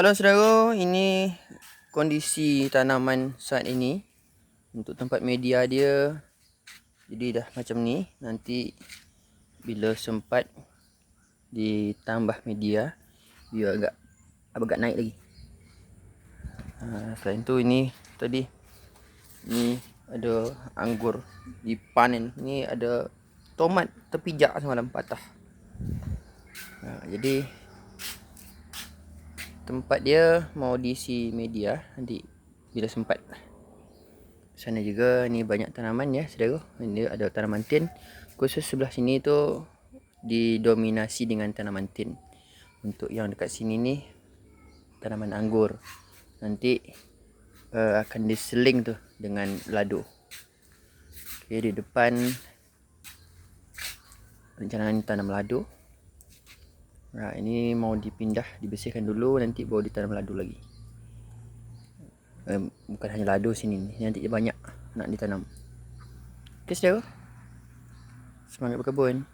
Halo saudara, ini kondisi tanaman saat ini untuk tempat media dia. Jadi dah macam ni. Nanti bila sempat ditambah media, dia agak agak naik lagi. Ha, selain tu ini tadi ni ada anggur dipanen. Ni ada tomat terpijak semalam patah. Ha, jadi tempat dia mau diisi media nanti bila sempat. Sana juga ni banyak tanaman ya saudara. Ini ada tanaman tin. Khusus sebelah sini tu didominasi dengan tanaman tin. Untuk yang dekat sini ni tanaman anggur. Nanti uh, akan diseling tu dengan lado okay, di depan rencana tanam lado Nah, ini mau dipindah, dibersihkan dulu nanti baru ditanam ladu lagi. Eh, bukan hanya ladu sini ni, nanti banyak nak ditanam. Okey, saudara. Semangat berkebun.